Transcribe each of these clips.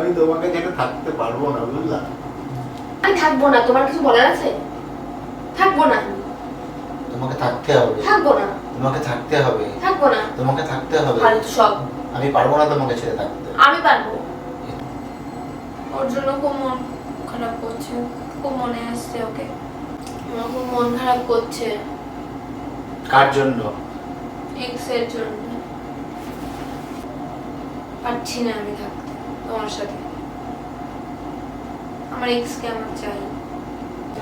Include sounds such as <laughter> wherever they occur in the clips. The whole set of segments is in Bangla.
আমি তোমাকে ছেড়ে থাকতে পারব না বুঝলা? আমি থাকব না তোমার কিছু বলার আছে? থাকব না। তোমাকে থাকতে হবে। থাকব না। তোমাকে থাকতে হবে। থাকব না। তোমাকে থাকতে হবে। ফালতু সব। আমি পারব না তোমাকে ছেড়ে থাকতে। আমি পারব। ওর জন্য খুব মন খারাপ করছে। খুব মনে আসছে ওকে। আমার খুব মন খারাপ করছে। কার জন্য? এক্সের জন্য। পারছি না আমি থাকতে। তোমার সাথে। আমার এক্স কে আমার চাই।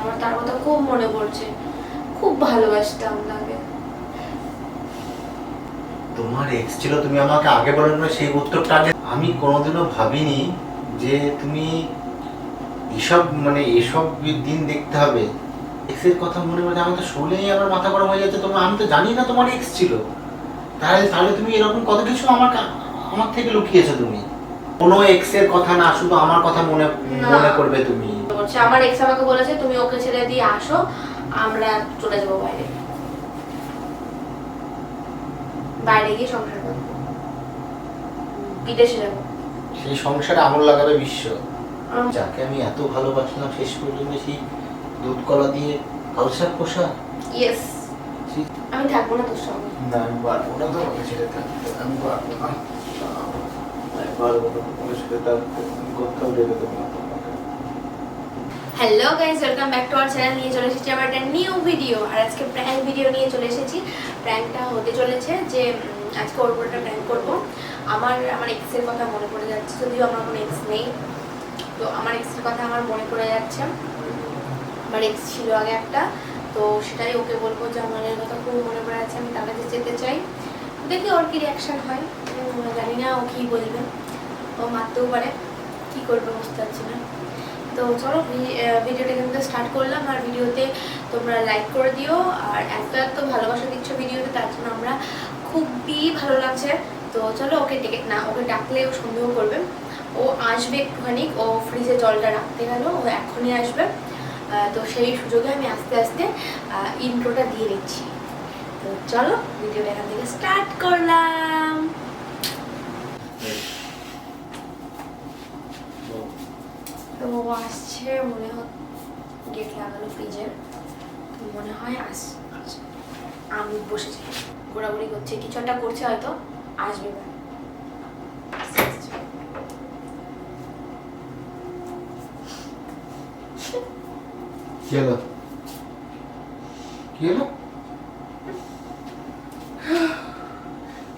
আমার তার কথা খুব মনে পড়ছে। খুব ভালোবাসতাম তাকে। তোমার এক্স ছিল, তুমি আমাকে আগে বলেন না, সেই উত্তরটা আগে আমি কোনোদিনও ভাবিনি যে তুমি এসব মানে এসব দিন দেখতে হবে। এক্সের কথা মনে পড়ে আমার তো শুনেই আমার মাথা গরম হয়ে যাচ্ছে। তোমার আমি তো জানি না তোমার এক্স ছিল। তাহলে তাহলে তুমি এরকম কত কিছু আমার আমার থেকে লুকিয়েছো তুমি? কোনো এক্সের কথা না শুধু আমার কথা মনে মনে করবে তুমি। বলছে আমার এক্স আমাকে বলেছে তুমি ওকে ছেড়ে দিয়ে আসো আমরা চলে যাব বাইরে। বাইরে গিয়ে সংসার করব। বিদেশে যাব। সেই সংসারে আমল লাগাবে বিশ্ব। যাকে আমি এত ভালোবাসলাম শেষ পর্যন্ত সেই দুধ কলা দিয়ে কালসার পোষা? ইয়েস আমি থাকব না তোর সঙ্গে। না আমি পারব না তোমাকে ছেড়ে থাকতে আমি পারব না। Hello guys welcome back to our channel নিয়ে চলে এসেছি আবার একটা নিউ ভিডিও আর আজকে প্র্যাঙ্ক ভিডিও নিয়ে চলে এসেছি। প্র্যাঙ্কটা হতে চলেছে যে আজকে ওর উপর একটা প্র্যাঙ্ক করব। আমার আমার এক্সের কথা মনে পড়ে যাচ্ছে, যদিও আমার কোনো এক্স নেই। তো আমার এক্সের কথা আমার মনে পড়ে যাচ্ছে। আমার এক্স ছিল আগে একটা, তো সেটাই ওকে বলব যে আমার এর কথা খুব মনে পড়ে যাচ্ছে, আমি তার কাছে যেতে চাই। দেখি ওর কি রিয়াকশান হয় জানি না ও কী বলবে। ও মারতেও পারে। কি করবে বুঝতে পারছি না। তো চলো ভিডিওটা কিন্তু স্টার্ট করলাম। আর ভিডিওতে তোমরা লাইক করে দিও। আর এত এত ভালোবাসা দিচ্ছ ভিডিওতে, তার জন্য আমরা খুবই ভালো লাগছে। তো চলো, ওকে ডেকে, না, ওকে ডাকলে ও সন্দেহ করবে। ও আসবে একটুখানি, ও ফ্রিজে জলটা রাখতে গেল, ও এখনই আসবে। তো সেই সুযোগে আমি আস্তে আস্তে ইন্ট্রোটা দিয়ে নিচ্ছি। তো চলো, ভিডিওটা এখান থেকে স্টার্ট করলাম। তো আসছে মনে হয় গেট লাগানো ফ্রিজের তো মনে হয় আস আমি বসেছি। ঘোরাঘুরি করছে। কিছু একটা করছে হয়তো আসবে না আসছে, আসছে। কি হলো কি হলো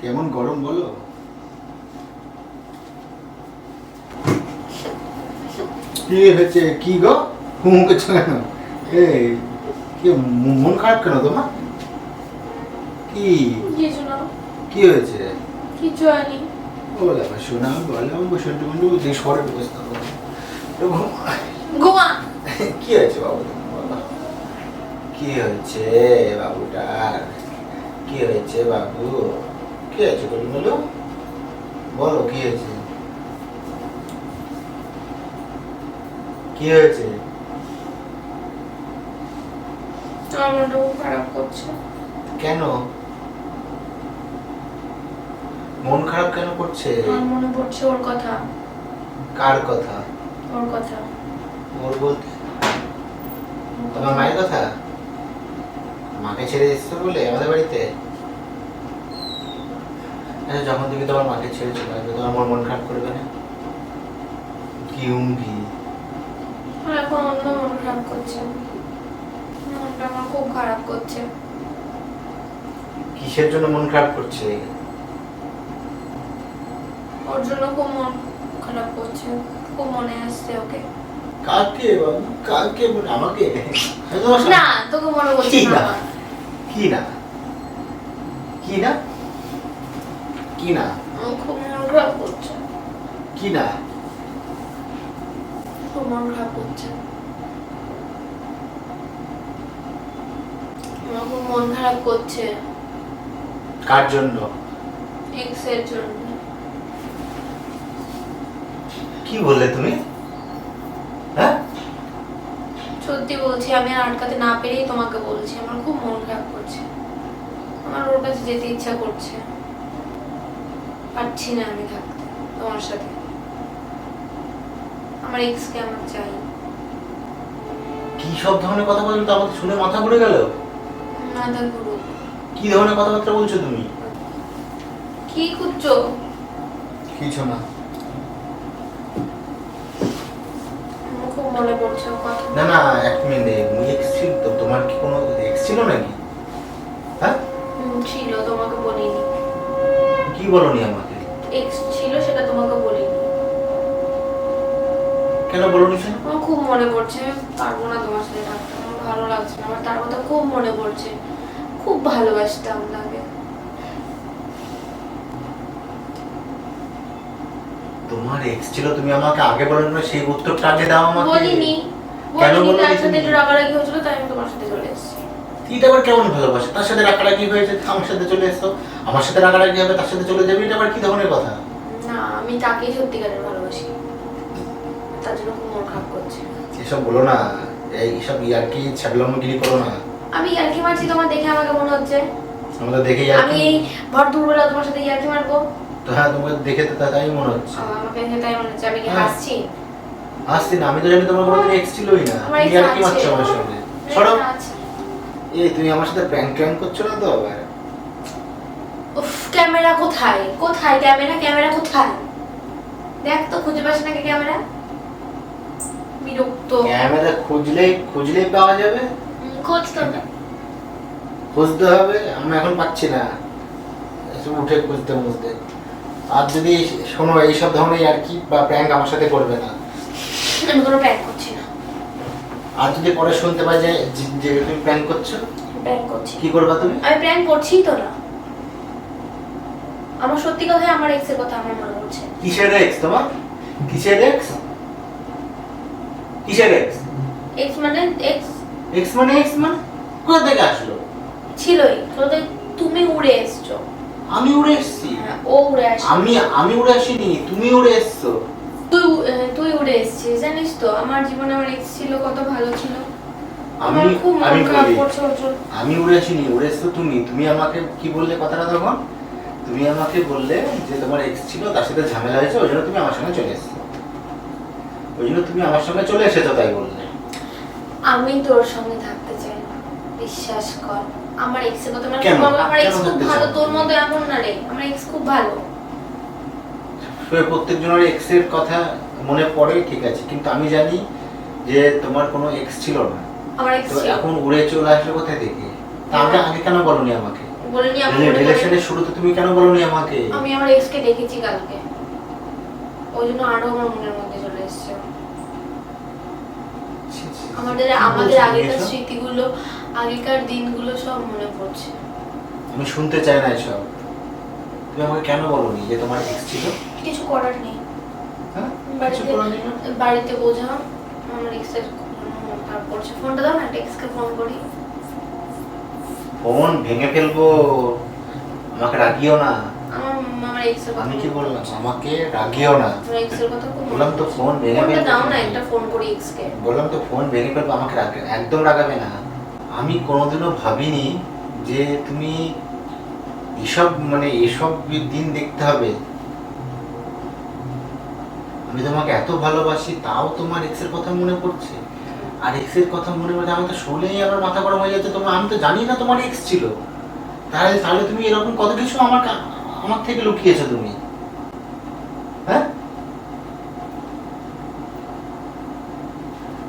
কেমন গরম বলো কি হয়েছে কি গো? হুম করছ কেন এই কি মন খারাপ কেন তোমার? কি? কি হয়েছে? কিছু হয়নি। শোনা বললাম বসে যে সরে বসতে গোয়া কি হয়েছে বাবু কি হয়েছে বাবুটার কি হয়েছে বাবু? কি হয়েছে বলি বলো? বলো কি হয়েছে? কি হয়েছে? আমার খারাপ করছে। কেন? মন খারাপ কেন করছে? আমার মনে পড়ছে ওর কথা। কার কথা? ওর কথা। ওর বলতে তোমার মায়ের কথা? মাকে ছেড়ে এসছো বলে আমাদের বাড়িতে? আচ্ছা যখন তুমি তোমার মাকে ছেড়ে চলে আসবে তোমার মন মন খারাপ করবে না? কি উম্ভি আর এখন অন্য মন খারাপ করছে। মনটা আমার খুব খারাপ করছে। কিসের জন্য মন খারাপ করছে? ওর জন্য খুব মন খারাপ করছে। খুব মনে আসছে ওকে। কাকে বাবু কাকে বলে আমাকে? না তোকে মনে করছে কি না? কি না? কি না? কি না? খুব মন খারাপ করছে। কি না? খুব মন খারাপ করছে। আমার মন খারাপ করছে। কার জন্য? এক্সের জন্য। কি বললে তুমি? হ্যাঁ? সত্যি বলছি আমি আর আটকাতে না পেরেই তোমাকে বলছি আমার খুব মন খারাপ করছে। আমার ওর কাছে যেতে ইচ্ছা করছে। পারছি না আমি থাকতে তোমার সাথে। আমার এক্স কে আমার চাই। কি সব ধরনের কথা বলছো? তো আমাদের শুনে মাথা ঘুরে গেল? মাথা ঘুরুক কি ধরনের কথাবার্তা বলছো তুমি? কি খুঁজছো? কিছু না। খুব মনে পড়ছে কথা। না না এক মিনিট এক্স ছিল তো তোমার কি কোনো এক্স ছিল নাকি? হ্যাঁ? ছিল তোমাকে বলিনি। কি বলনি আমাকে? এক্স ছিল সেটা তোমাকে বলিনি। কেন বলনি শোনো আমার খুব মনে পড়ছে আমি পারব না তোমার সাথে থাকতে। ভালো লাগছে না আমার তার কথা খুব মনে পড়ছে। খুব ভালোবাসতাম তাকে। তোমার এক্স ছিল তুমি আমাকে আগে বলো না সেই উত্তরটা আগে দাও আমাকে। বলিনি। কেন বলিনি তার সাথে? একটু রাগারাগি হয়েছিল তাই আমি তোমার সাথে চলে এসেছি। এটা আবার কেমন ভালোবাসা? তার সাথে রাগারাগি হয়েছে আমার সাথে চলে এসো। আমার সাথে রাগারাগি হবে তার সাথে চলে যাবে এটা আবার কি ধরনের কথা? না আমি তাকেই সত্যিকারের ভালোবাসি। তার জন্য খুব মন খারাপ করছে। এসব বলো না। এইসব ইয়ার্কি ছ্যাবলামগিরি করো না। আমি ইয়ার্কি মারছি তোমার দেখে আমাকে মনে হচ্ছে। আমাদের দেখে আমি এই ভর দুপুরবেলা তোমার সাথে ইয়ার্কি মারবো। তো হ্যাঁ তোমাকে দেখে তো তাই মনে হচ্ছে। আমাকে দেখে তাই মনে হচ্ছে। আমি কি হ্যাঁ। হাসছি? আসছি না আমি তো জানি তোমার কোনো এক্স ছিলই না। ইয়ার্কি মারছো আমার সঙ্গে সরো। এই তুমি আমার সাথে প্র্যাঙ্ক ট্র্যাঙ্ক করছ না তো? আবার উফ ক্যামেরা কোথায়? কোথায় ক্যামেরা? ক্যামেরা কোথায়? দেখ তো খুঁজে পাস নাকি ক্যামেরা? বিরক্ত। ক্যামেরা খুঁজলে খুঁজলেই পাওয়া যাবে। হুম, খোঁজ তো না। খুঁজতে হবে আমি এখন পাচ্ছি না। উঠে খুঁজতে মুজতে আর যদি শোনো এইসব ধরনের আর কি বা প্র্যাঙ্ক আমার সাথে করবে না। আমি কোনো প্র্যাঙ্ক করছি না। আর যদি পরে শুনতে পাই যে যে- তুমি প্র্যাঙ্ক করছ প্র্যাঙ্ক করছি। কি করবা তুমি? আমি প্র্যাঙ্ক করছি তো না। আমার সত্যি কথাই আমার এক্সের কথা আমার মনে পড়ছে। কিসের এক্স তোমার? কিসের এক্স কিসের এক্স এক্স মানে এক্স এক্স মানে এক্স মানে? কোথা থেকে আসলো? ছিলই। তোদের তুমি উড়ে এসছো। আমি উড়ে এসেছি? হ্যাঁ, ও উড়ে আসে আমি আমি উড়ে আসিনি তুমি উড়ে এসছো। তুই তুই উড়ে এসেছিস জানিস তো আমার জীবনে আমার এক্স ছিল কত ভালো ছিল। আমি আমি। আমি উড়ে আসিনি উড়ে এসছো তুমি। তুমি আমাকে কি বললে কথাটা তখন? তুমি আমাকে বললে যে তোমার এক্স ছিল তার সাথে ঝামেলা হয়েছে ওই জন্য তুমি আমার সঙ্গে চলে এসছো। ওই জন্য তুমি আমার সঙ্গে চলে এসেছ তাই বললে। আমি তোর সঙ্গে থাকতে চাই বিশ্বাস কর। আমার এক্সের কথা মানে আমার এক্স খুব ভালো তোর মতো এমন না রে। আমার এক্স খুব ভালো। এক্সের কথা মনে পড়ে ঠিক আছে কিন্তু আমি জানি যে তোমার কোনো এক্স ছিল না। আমার এক্স এখন উড়ে চলে আসলো কোথা থেকে? তা আগে কেন বলনি আমাকে? বলিনি মনে রিলেশনের শুরুতে তুমি কেন বলনি আমাকে? আমি আমার এক্সকে দেখেছি কালকে। ওই জন্য আরও আমার মনের মধ্যে এসছে। আমাদের আমাদের আগেকার স্মৃতিগুলো আগেকার দিনগুলো সব মনে পড়ছে। আমি শুনতে চাই না এসব। তুমি আমাকে কেন বলনি যে তোমার এক্স ছিল? কিছু করার নেই। হ্যাঁ? বাড়িতে বোঝা আমার এক্সের করছে ফোনটা দাও না এক্সকে ফোন করি। ফোন ভেঙে ফেলব। আমাকে রাগিও না আমার আমার এক্সের কথা আমি কি বললাম? আমাকে রাগিও না। আমার বললাম তো ফোন ভেঙে দাও না একটা ফোন করি এক্সকে বললাম তো ফোন ভেঙে ফেলব আমাকে রাগ একদম রাগাবে না। আমি কোনোদিনও ভাবিনি যে তুমি এসব মানে এসব দিন দেখতে হবে। আমি তোমাকে এত ভালোবাসি তাও তোমার এক্সের কথা মনে পড়ছে। আর এক্সের কথা মনে পড়ছে আমি তো শুনেই আমার মাথা গরম হয়ে যাচ্ছে। তোমার আমি তো জানি না তোমার এক্স ছিল। তাহলে তাহলে তুমি এরকম কত কিছু আমার আমার থেকে লুকিয়েছো তুমি। হ্যাঁ?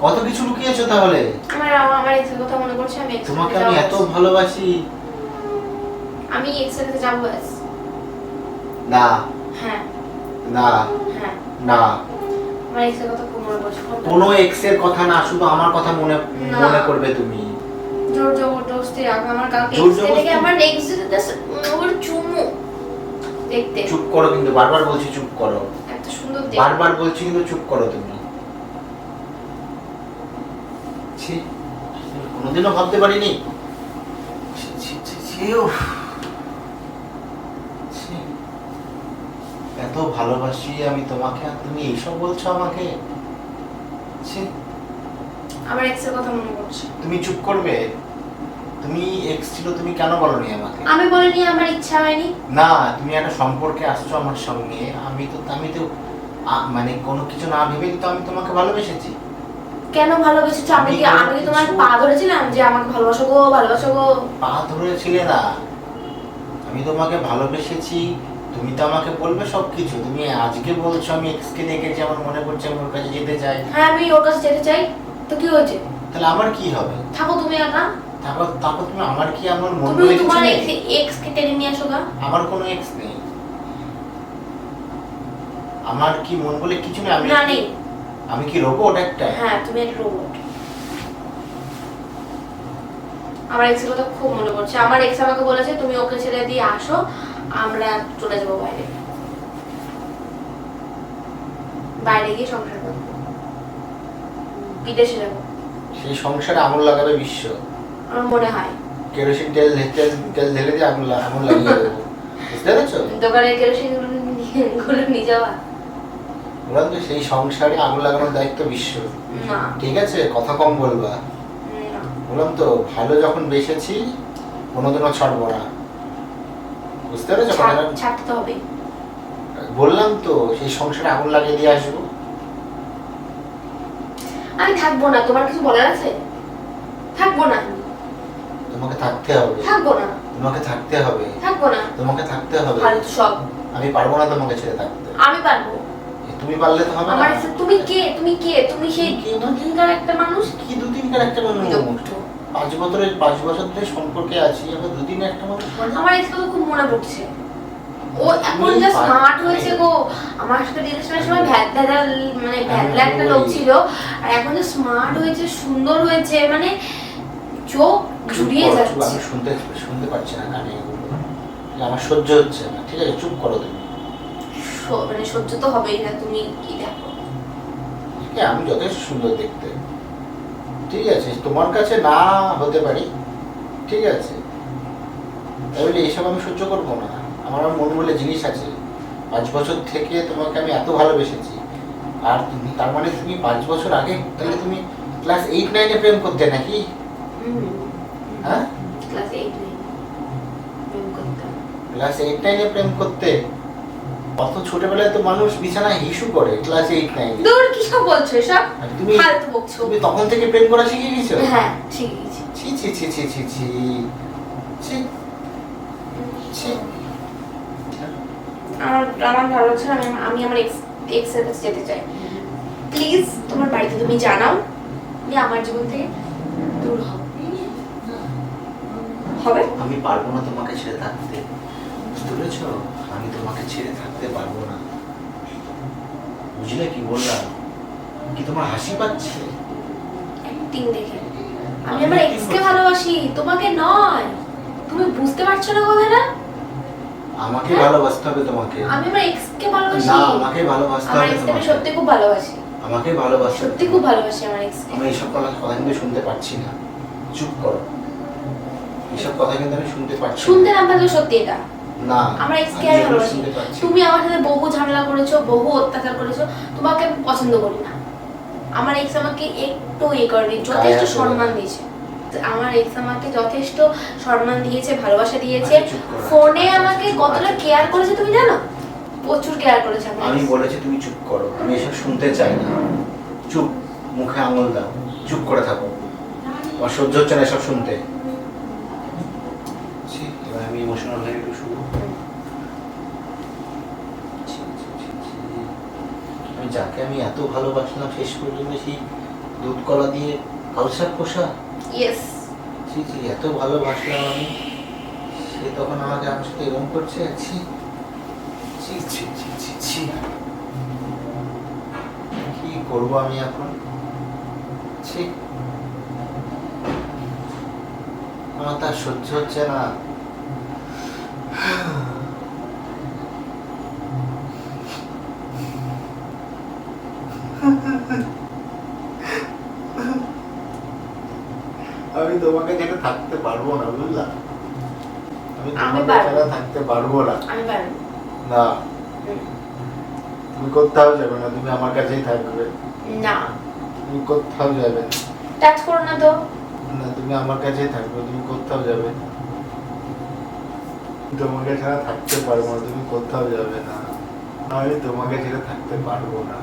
কত কিছু লুকিয়েছো তাহলে? আমার আমার- আমার এক্সের কথা মনে আমি তোমাকে আমি এত ভালোবাসি। আমি এক্সের সাথে যাব ব্যাস। না। হ্যাঁ। না। হ্যাঁ। না। আমার এক্সের কথা খুব মনে পড়ছে কোনো এক্সের কথা না শুধু আমার কথা মনে মনে করবে তুমি। জোর জবরদস্তি রাখবে আমার কালকে জোর এক্স থেকে জবরদস্তি? আমার নেক্সট ওর চুমু। দেখতে। চুপ করো কিন্তু বারবার বলছি চুপ করো। এত সুন্দর দেখতে। বারবার বলছি কিন্তু চুপ করো তুমি। ছি কোনোদিনও ভাবতে পারিনি। ছি, ছি, ছি, ছি, উফ। এত ভালোবাসি আমি তোমাকে আর তুমি এইসব বলছো আমাকে। আমার এক্সের কথা মনে পড়ছে। তুমি চুপ করবে? তুমি এক্স ছিল তুমি কেন বলনি আমাকে? আমি বলিনি আমার ইচ্ছা হয়নি। না তুমি একটা সম্পর্কে আসছো আমার সঙ্গে। আমি তো আমি তো আ- মানে কোনো কিছু না ভেবেই তো আমি তোমাকে ভালোবেসেছি। কেন ভালোবেসেছো? আমি কি আমি কি তোমার পা ধরেছিলাম যে আমাকে ভালোবাসো গো ভালোবাসো গো? পা ধরেছিলে না। আমি তোমাকে ভালোবেসেছি তুমি তো আমাকে বলবে সব কিছু তুমি আজকে বলছো আমি এক্সকে দেখেছি আমার মনে পড়ছে আমি ওর কাছে যেতে চাই। হ্যাঁ আমি ওর কাছে যেতে চাই। তো কি হয়েছে? তাহলে আমার কি হবে? থাকো তুমি একা। তারপর তারপর তুমি আমার কি আমার মন তুমি তোমার? এক্স কে টেনে নিয়ে আসো গা। আমার কোনো এক্স নেই। আমার কি মন বলে কিছু নেই? আমি না নেই। আমি কি রোবট একটা? হ্যাঁ তুমি একটা রোবট আমার এক্সের কথা খুব মনে পড়ছে। আমার এক্স আমাকে বলেছে তুমি ওকে ছেড়ে দিয়ে আসো আমরা চলে যাব বাইরে। বাইরে গিয়ে সংসার করব। বিদেশে যাব। সেই সংসারে আগুন লাগাবে বিশ্ব। আমার মনে হয়। কেরোসিন তেল তেল তেল ঢেলে দিয়ে আগুন আগুন লাগিয়ে দেবো। বুঝতে পেরেছ? দোকানে কেরোসিনগুলো নিয়ে যাওয়া। বললাম সেই সংসারে আগুন লাগানোর দায়িত্ব বিশ্ব। ঠিক আছে কথা কম বলবা। বললাম তো ভালো যখন বেসেছি কোনোদিনও ছাড়বো না। বুঝতে পেরেছ ছাড়- ছাড়তে হবে। বললাম তো সেই সংসারে আগুন লাগিয়ে দিয়ে আসব। আমি থাকব না তোমার কিছু বলার আছে? থাকব না। তোমাকে থাকতে হবে। থাকব না। তোমাকে থাকতে হবে। থাকব না। তোমাকে থাকতে হবে। ফালতু সব। আমি পারব না তোমাকে ছেড়ে থাকতে। আমি পারব। তুমি পারলে তো হবে আমার তুমি কে? তুমি কে? তুমি সেই? দুদিনকার একটা মানুষ? কি দুদিনকার একটা মানুষ। পাঁচ বছরের পাঁচ বছর ধরে সম্পর্কে আছি আবার দুদিন একটা মানুষ? মানে আমার এই কথা খুব মনে পড়ছে। ও এখন যা স্মার্ট হয়েছে গো। আমার সাথে রিলেশনের সময় ভ্যাদা মানে ভ্যাদলা একটা লোক ছিল। আর এখন যে স্মার্ট হয়েছে সুন্দর হয়েছে মানে চোখ জুড়িয়ে যাচ্ছে। আমি শুনতে শুনতে পাচ্ছি না কানে। আমার সহ্য হচ্ছে না। ঠিক আছে চুপ করো তুমি। মানে সহ্য তো হবেই না তুমি কি দেখো? আমি যথেষ্ট সুন্দর দেখতে। ঠিক আছে তোমার কাছে না হতে পারি। ঠিক আছে। তাই বলে এইসব আমি সহ্য করব না। আমার আমার মন বলে জিনিস আছে। পাঁচ বছর থেকে তোমাকে আমি এত ভালোবেসেছি। আর তুমি তার মানে তুমি পাঁচ বছর আগে তাহলে তুমি ক্লাস এইট নাইনে প্রেম করতে নাকি? হ্যাঁ? ক্লাস এইট প্রেম করতাম ক্লাস এইট নাইনে প্রেম করতে? অত ছোটবেলায় তো মানুষ বিছানায় হিসু করে ক্লাস এইট নাইনে দূর কি সব বলছো এসব? তুমি ফালতু বকছো। তুমি তখন থেকে প্রেম করা শিখে গেছো? হ্যাঁ শিখে গেছি। ছি ছি ছি ছি ছি ছি ছি ছি। আমার আমার ভালো লাগছে না আমি আমি আমার এক্স এক্সের কাছে যেতে চাই। প্লিজ তোমার বাড়িতে তুমি জানাও যে আমার জীবন থেকে দূর হও। হবে? আমি পারব না তোমাকে ছেড়ে থাকতে। বুঝতে পেরেছ? আমি তোমাকে ছেড়ে থাকতে পারব না। বুঝলে কি বললাম? কি তোমার হাসি পাচ্ছে? অ্যাক্টিং দেখে। আমি আমার এক্স কে ভালোবাসি তোমাকে নয়। তুমি বুঝতে পারছ না কথাটা? আমাকে হ্যাঁ? ভালোবাসতে হবে তোমাকে। আমি আমার এক্স কে ভালোবাসি। না আমাকে ভালোবাসতে হবে আমি তোমাকে। সত্যি খুব ভালোবাসি। আমাকে ভালোবাসতে সত্যি খুব ভালোবাসি আমার এক্স আমি এইসব কথা কথা শুনতে পাচ্ছি না। চুপ করো। এইসব কথা কিন্তু আমি শুনতে পাচ্ছি। শুনতে না পারলেও সত্যি এটা। না আমার এগুলো ভালোবাসি তুমি আমার সাথে বহু ঝামেলা করেছ বহু অত্যাচার করেছ তোমাকে আমি পছন্দ করি না। আমার এক্স আমাকে একটু এ করেনি যথেষ্ট সম্মান দিয়েছে। আমার এক্স আমাকে যথেষ্ট সম্মান দিয়েছে ভালোবাসা দিয়েছে। আচ্ছা। ফোনে আমাকে কতটা আচ্ছা। কেয়ার করেছে তুমি জানো? প্রচুর কেয়ার করেছে আমি। বলেছি তুমি চুপ করো। আমি এসব শুনতে চাই না। চুপ মুখে আঙুল দাও। চুপ করে থাকো। আমার সহ্য হচ্ছে না এসব শুনতে। শুরু ছি, ছি, ছি, ছি। আমি যাকে আমি এত ভালোবাসলাম শেষ পর্যন্ত সেই দুধ কলা দিয়ে কালসার পোষা ইয়েস ছি এত ভালোবাসলাম আমি। সে তখন আমাকে আমার সাথে এরকম করছে ছি। ছি ছি ছি ছি ছি। কি করব আমি এখন? ছি। আমার তার সহ্য হচ্ছে না। আমি তোমাকে ছেড়ে থাকতে পারব না বুঝলা? আমি তোমাকে ছাড়া থাকতে পারব না। না। তুমি কোথাও যাবে না তুমি আমার কাছেই থাকবে। না। তুমি কোথাও যাবে না। টাচ করো না তো। না তুমি আমার কাছেই থাকবে তুমি কোথাও যাবে না। তোমাকে ছাড়া থাকতে পারব না তুমি কোথাও যাবে না। আমি তোমাকে ছেড়ে থাকতে পারব না।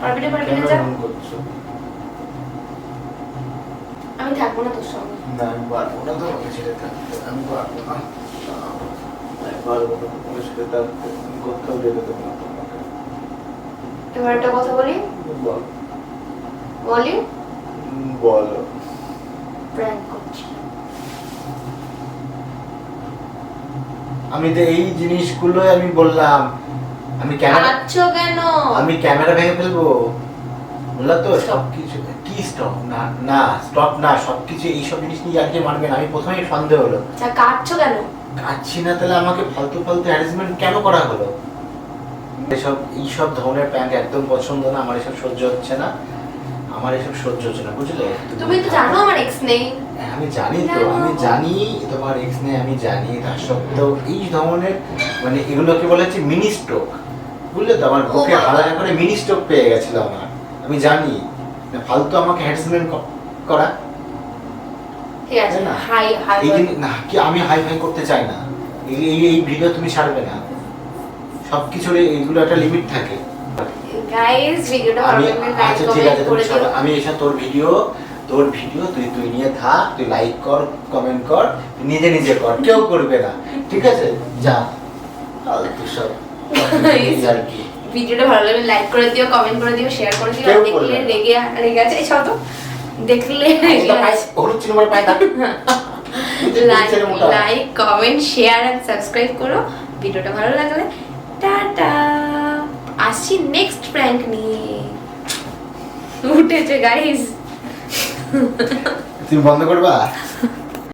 পারবি না পারবি না করছ? আমি থাকব না তোর সঙ্গে। না আমি পারব না তোমাকে ছেড়ে থাকতে আমি পারব না। আমি পারব না তোমাকে ছেড়ে থাকতে কোথাও যেতে দেবো না তোমাকে। এবার একটা কথা বলি? বল। বলি? বলো। প্র্যাঙ্ক করছি। আমি তো এই জিনিসগুলো আমি বললাম। আমি ক্যামেরা কেন? আমি ক্যামেরা ভেঙে ফেলব। বললা তো. সব কিছু না না স্টপ না সব কিছু এইসব জিনিস নিয়ে আজকে মারবেন আমি প্রথমেই সন্দেহ হলো। আচ্ছা কাটছো কেন? কাচ্ছি না তাহলে আমাকে ফালতু ফালতু হ্যারাসমেন্ট কেন করা হলো? এসব এইসব ধরনের প্যান্ট একদম পছন্দ না আমার এসব সহ্য হচ্ছে না আমার এসব সহ্য হচ্ছে না বুঝলে? তুমি তো জানো আমার এক্স নেই। হ্যাঁ, আমি জানি তো আমি জানি তোমার এক্স নেই আমি জানি তার সত্ত্বেও এই ধরনের মানে এগুলোকে বলা হচ্ছে মিনি স্ট্রোক বুঝলে তো? আমার ও বুকে বাবা। করে মিনি স্ট্রোক পেয়ে গেছিল আমার আমি জানি। ফালতু আমাকে হ্যারাসমেন্ট করা। ঠিক আছে? হাই হাই এই না কি আমি হাই ফাই করতে চাই না? এই এই ভিডিও তুমি ছাড়বে না। এইগুলো একটা লিমিট থাকে। গাইস ভিডিওটা ভালো আমি লাগলে লাইক আচ্ছা ঠিক আছে কমেন্ট করে দিও। আমি এসে তোর ভিডিও তোর ভিডিও তুই তুই নিয়ে থাক তুই লাইক কর কমেন্ট কর নিজে নিজে কর কেউ করবে না। ঠিক আছে? যা। সব। <laughs> আর কি। ভিডিওটা ভালো লাগলে লাইক করে দিও কমেন্ট করে দিও শেয়ার করে দিও দেখলে রেগে রেগে আছে এই সব তো। দেখলে like comment share and subscribe করো। ভিডিওটা ভালো লাগলে টাটা। আসছি নেক্সট প্র্যাঙ্ক নিয়ে। উঠেছে গাইস তুমি বন্ধ করবা? <laughs>